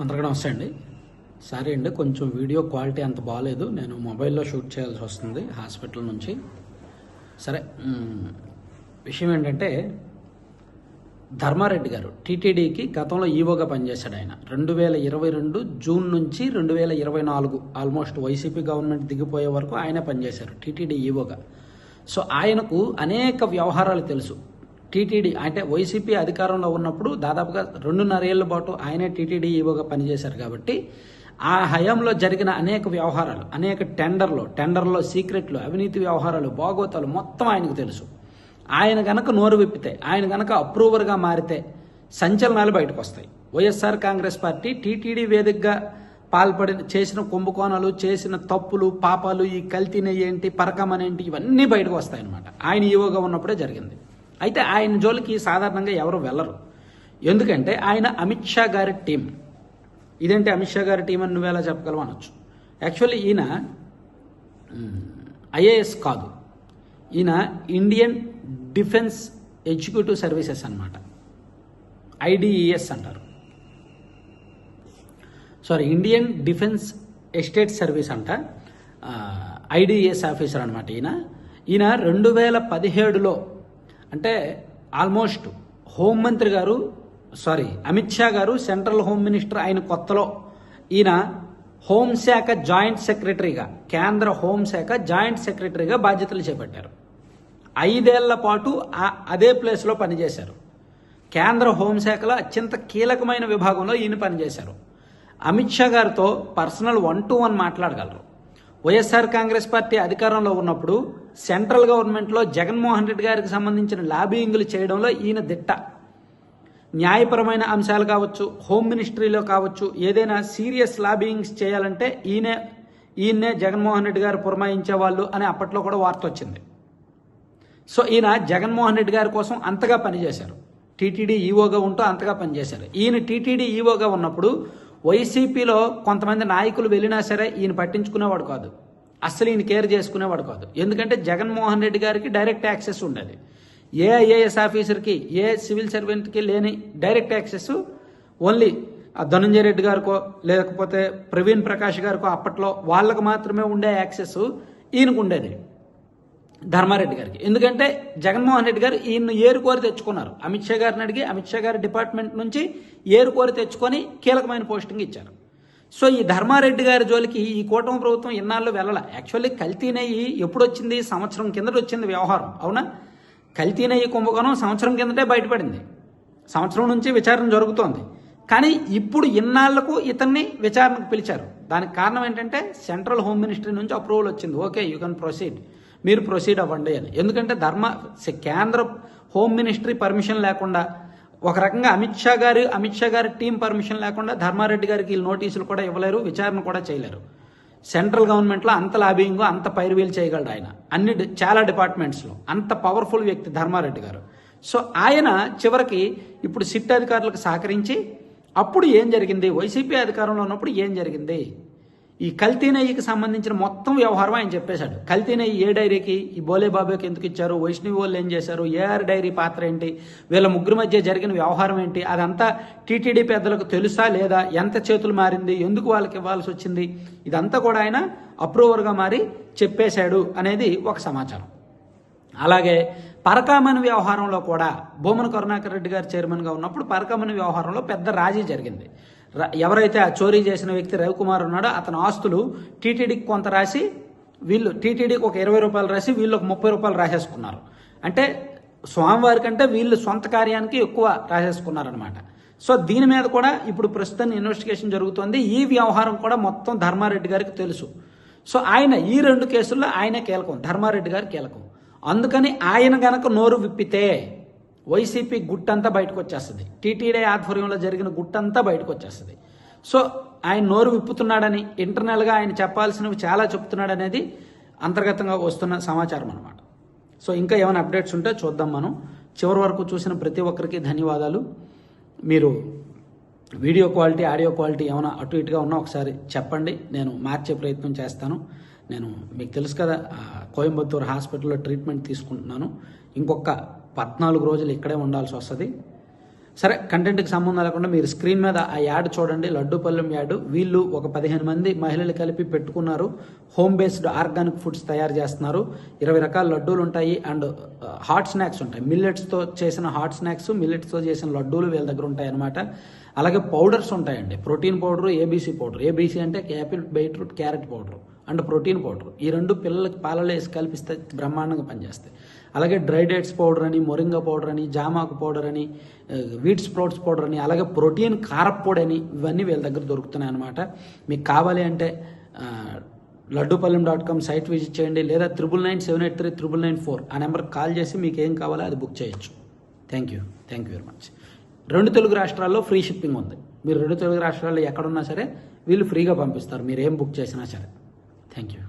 అందరికీ నమస్తే అండి. సారీ అండి కొంచెం వీడియో క్వాలిటీ అంత బాగాలేదు నేను మొబైల్లో షూట్ చేయాల్సి వస్తుంది హాస్పిటల్ నుంచి. సరే విషయం ఏంటంటే ధర్మారెడ్డి గారు టీటీడీకి గతంలో ఈవోగా పనిచేశాడు ఆయన. రెండు వేల ఇరవై రెండు జూన్ నుంచి రెండు వేల ఇరవై నాలుగు ఆల్మోస్ట్ వైసీపీ గవర్నమెంట్ దిగిపోయే వరకు ఆయన పనిచేశారు టీటీడీ ఈవోగా. సో ఆయనకు అనేక వ్యవహారాలు తెలుసు. టీటీడీ అంటే వైసీపీ అధికారంలో ఉన్నప్పుడు దాదాపుగా రెండున్నరేళ్ళ పాటు ఆయనే టీటీడీ ఈవోగా పనిచేశారు కాబట్టి ఆ హయాంలో జరిగిన అనేక వ్యవహారాలు అనేక టెండర్లు టెండర్లో సీక్రెట్లు అవినీతి వ్యవహారాలు బాగోతాలు మొత్తం ఆయనకు తెలుసు. ఆయన గనక నోరు విప్పితే ఆయన గనక అప్రూవర్గా మారితే సంచలనాలు బయటకు వస్తాయి వైఎస్ఆర్ కాంగ్రెస్ పార్టీ టీటీడీ వేదికగా పాల్పడిన చేసిన కుంభకోణాలు చేసిన తప్పులు పాపాలు ఈ కల్తీనే ఏంటి పరకమనేంటి ఇవన్నీ బయటకు వస్తాయన్నమాట. ఆయన ఈవోగా ఉన్నప్పుడే జరిగింది. అయితే ఆయన జోలికి సాధారణంగా ఎవరు వెళ్ళరు. ఎందుకంటే ఆయన అమిత్ షా గారి టీం. ఇదేంటి అమిత్ షా గారి టీం అని నువ్వేలా చెప్పగలవు అనొచ్చు. యాక్చువల్లీ ఈయన ఐఏఎస్ కాదు. ఈయన ఇండియన్ డిఫెన్స్ ఎగ్జిక్యూటివ్ సర్వీసెస్ అనమాట ఐడిఈఎస్ అంటారు. Sorry Indian defence estate service అంట ఐడిఎస్ ఆఫీసర్ అనమాట ఈయన. ఈయన రెండు వేల పదిహేడులో అంటే ఆల్మోస్ట్ హోంమంత్రి గారు సారీ అమిత్ షా గారు సెంట్రల్ హోమ్ మినిస్టర్ అయిన కొత్తలో ఈయన హోంశాఖ జాయింట్ సెక్రటరీగా కేంద్ర హోంశాఖ జాయింట్ సెక్రటరీగా బాధ్యతలు చేపట్టారు. ఐదేళ్ళ పాటు అదే ప్లేస్లో పనిచేశారు. కేంద్ర హోంశాఖలో అత్యంత కీలకమైన విభాగంలో ఈయన పనిచేశారు. అమిత్ షా గారితో పర్సనల్ వన్ టు వన్ మాట్లాడగలరు. వైఎస్ఆర్ కాంగ్రెస్ పార్టీ అధికారంలో ఉన్నప్పుడు సెంట్రల్ గవర్నమెంట్లో జగన్మోహన్ రెడ్డి గారికి సంబంధించిన లాబింగ్లు చేయడంలో ఈయన దిట్ట. న్యాయపరమైన అంశాలు కావచ్చు హోమ్ మినిస్ట్రీలో కావచ్చు ఏదైనా సీరియస్ లాబింగ్స్ చేయాలంటే ఈయనే ఈయన్నే జగన్మోహన్ రెడ్డి గారు పురమాయించేవాళ్ళు అని అప్పట్లో కూడా వార్త వచ్చింది. సో ఈయన జగన్మోహన్ రెడ్డి గారి కోసం అంతగా పనిచేశారు. టీటీడీ ఈవోగా ఉంటూ అంతగా పనిచేశారు. ఈయన టీటీడీ ఈవోగా ఉన్నప్పుడు వైసీపీలో కొంతమంది నాయకులు వెళ్ళినా సరే ఈయన పట్టించుకునేవాడు కాదు. అస్సలు ఈయన కేర్ చేసుకునేవాడు కాదు. ఎందుకంటే జగన్మోహన్ రెడ్డి గారికి డైరెక్ట్ యాక్సెస్ ఉండేది. ఏ ఐఏఎస్ ఆఫీసర్కి ఏ సివిల్ సర్వెంట్కి లేని డైరెక్ట్ యాక్సెస్ ఓన్లీ ఆ ధనంజయ రెడ్డి గారికో లేకపోతే ప్రవీణ్ ప్రకాష్ గారికో అప్పట్లో వాళ్ళకు మాత్రమే ఉండే యాక్సెస్ ఈయనకు ఉండేది. ధర్మారెడ్డి గారికి. ఎందుకంటే జగన్మోహన్ రెడ్డి గారు ఈయన ఏరుకోరి తెచ్చుకున్నారు. అమిత్ షా గారిని అడిగి అమిత్ షా గారి డిపార్ట్మెంట్ నుంచి ఏరుకోరి తెచ్చుకొని కీలకమైన పోస్టింగ్ ఇచ్చారు. సో ఈ ధర్మారెడ్డి గారి జోలికి ఈ కూటమి ప్రభుత్వం ఇన్నాళ్ళు వెళ్ళాల. యాక్చువల్లీ కల్తీనయ్యి ఎప్పుడు వచ్చింది సంవత్సరం కిందట వచ్చింది వ్యవహారం. అవునా? కల్తీనయ్యి కుంభకోణం సంవత్సరం కిందటే బయటపడింది. సంవత్సరం నుంచి విచారణ జరుగుతోంది. కానీ ఇప్పుడు ఇన్నాళ్ళకు ఇతన్ని విచారణకు పిలిచారు. దానికి కారణం ఏంటంటే సెంట్రల్ హోమ్ మినిస్ట్రీ నుంచి అప్రూవల్ వచ్చింది. Okay you can proceed. మీరు ప్రొసీడ్ అవ్వండి అని. ఎందుకంటే ధర్మ కేంద్ర హోమ్ మినిస్ట్రీ పర్మిషన్ లేకుండా ఒక రకంగా అమిత్ షా గారు అమిత్ షా గారి టీం పర్మిషన్ లేకుండా ధర్మారెడ్డి గారికి నోటీసులు కూడా ఇవ్వలేరు విచారణ కూడా చేయలేరు. సెంట్రల్ గవర్నమెంట్లో అంత లాబింగ్ అంత పైరువీలు చేయగలడు ఆయన. అన్ని చాలా డిపార్ట్మెంట్స్లో అంత పవర్ఫుల్ వ్యక్తి ధర్మారెడ్డి గారు. సో ఆయన చివరికి ఇప్పుడు సిట్ అధికారులకు సహకరించి అప్పుడు ఏం జరిగింది? వైసీపీ అధికారంలో ఉన్నప్పుడు ఏం జరిగింది? ఈ కల్తీనయ్యకి సంబంధించిన మొత్తం వ్యవహారం ఆయన చెప్పేశాడు. కల్తీనయ్య ఏ డైరీకి? ఈ బోలే బాబాకి ఎందుకు ఇచ్చారు? వైష్ణవి వాళ్ళు ఏం చేశారు? ఏఆర్ డైరీ పాత్ర ఏంటి? వీళ్ళ ముగ్గురు మధ్య జరిగిన వ్యవహారం ఏంటి? అదంతా టీటీడీ పెద్దలకు తెలుసా లేదా? ఎంత చేతులు మారింది? ఎందుకు వాళ్ళకి ఇవ్వాల్సి వచ్చింది? ఇదంతా కూడా ఆయన అప్రూవర్గా మారి చెప్పేశాడు అనేది ఒక సమాచారం. అలాగే పరకామణి వ్యవహారంలో కూడా భూమన కరుణాకర్ రెడ్డి గారు చైర్మన్గా ఉన్నప్పుడు పరకామణి వ్యవహారంలో పెద్ద రాజీ జరిగింది. ఎవరైతే ఆ చోరీ చేసిన వ్యక్తి రవికుమార్ ఉన్నాడో అతని ఆస్తులు టీటీడీకి కొంత రాసి వీళ్ళు టీటీడీకి ఒక ఇరవై రూపాయలు రాసి వీళ్ళు ఒక ముప్పై రూపాయలు రాసేసుకున్నారు. అంటే స్వామివారి కంటే వీళ్ళు సొంత కార్యానికి ఎక్కువ రాసేసుకున్నారనమాట సో దీని మీద కూడా ఇప్పుడు ప్రస్తుతం ఇన్వెస్టిగేషన్ జరుగుతుంది. ఈ వ్యవహారం కూడా మొత్తం ధర్మారెడ్డి గారికి తెలుసు. సో ఆయన ఈ రెండు కేసుల్లో ఆయనే కీలకం ధర్మారెడ్డి గారు కీలకం. అందుకని ఆయన గనక నోరు విప్పితే వైసీపీ గుట్టంతా బయటకు వచ్చేస్తుంది టీటీడీ ఆధ్వర్యంలో జరిగిన గుట్టంతా బయటకు వచ్చేస్తుంది సో ఆయన నోరు విప్పుతున్నాడని ఇంటర్నల్గా ఆయన చెప్పాల్సినవి చాలా చెప్తున్నాడనేది అంతర్గతంగా వస్తున్న సమాచారం అనమాట సో ఇంకా ఏమైనా అప్డేట్స్ ఉంటే చూద్దాం మనం. చివరి వరకు చూసిన ప్రతి ఒక్కరికి ధన్యవాదాలు. మీరు వీడియో క్వాలిటీ ఆడియో క్వాలిటీ ఏమైనా అటు ఇటుగా ఉన్నా ఒకసారి చెప్పండి. నేను మార్చే ప్రయత్నం చేస్తాను. నేను మీకు తెలుసు కదా కోయంబత్తూరు హాస్పిటల్లో ట్రీట్మెంట్ తీసుకుంటున్నాను. ఇంకొక పద్నాలుగు రోజులు ఇక్కడే ఉండాల్సి వస్తుంది. సరే కంటెంట్కి సంబంధం లేకుండా మీరు స్క్రీన్ మీద ఆ యాడ్ చూడండి. లడ్డూపల్లెం యాడ్. వీళ్ళు ఒక పదిహేను మంది మహిళలు కలిపి పెట్టుకున్నారు. హోమ్ బేస్డ్ ఆర్గానిక్ ఫుడ్స్ తయారు చేస్తున్నారు. ఇరవై రకాల లడ్డూలు ఉంటాయి. అండ్ హాట్ స్నాక్స్ ఉంటాయి. మిల్లెట్స్తో చేసిన హాట్ స్నాక్స్ మిల్లెట్స్తో చేసిన లడ్డూలు వీళ్ళ దగ్గర ఉంటాయి అన్నమాట అలాగే పౌడర్స్ ఉంటాయండి. Protein powder ABC powder. ABC అంటే apple beetroot carrot powder and protein powder. ఈ రెండు పిల్లలకి పాలలో వేసి కల్పిస్తే బ్రహ్మాండంగా పనిచేస్తాయి. అలాగే డ్రై డేట్స్ పౌడర్ అని మొరింగా పౌడర్ అని జామాకు పౌడర్ అని వీట్ స్ప్రౌట్స్ పౌడర్ అని అలాగే ప్రోటీన్ కారప్పొడి అని ఇవన్నీ వీళ్ళ దగ్గర దొరుకుతున్నాయి అనమాట మీకు కావాలి అంటే ఆ, Laddupallem dot com site visit చేయండి లేదా triple nine seven eight three triple nine four ఆ నెంబర్కి కాల్ చేసి మీకు ఏం కావాలో అది బుక్ చేయొచ్చు. Thank you. Thank you very much. రెండు తెలుగు రాష్ట్రాల్లో ఫ్రీ షిప్పింగ్ ఉంది. మీరు రెండు తెలుగు రాష్ట్రాల్లో ఎక్కడున్నా సరే వీళ్ళు ఫ్రీగా పంపిస్తారు. మీరు ఏం బుక్ చేసినా సరే. Thank you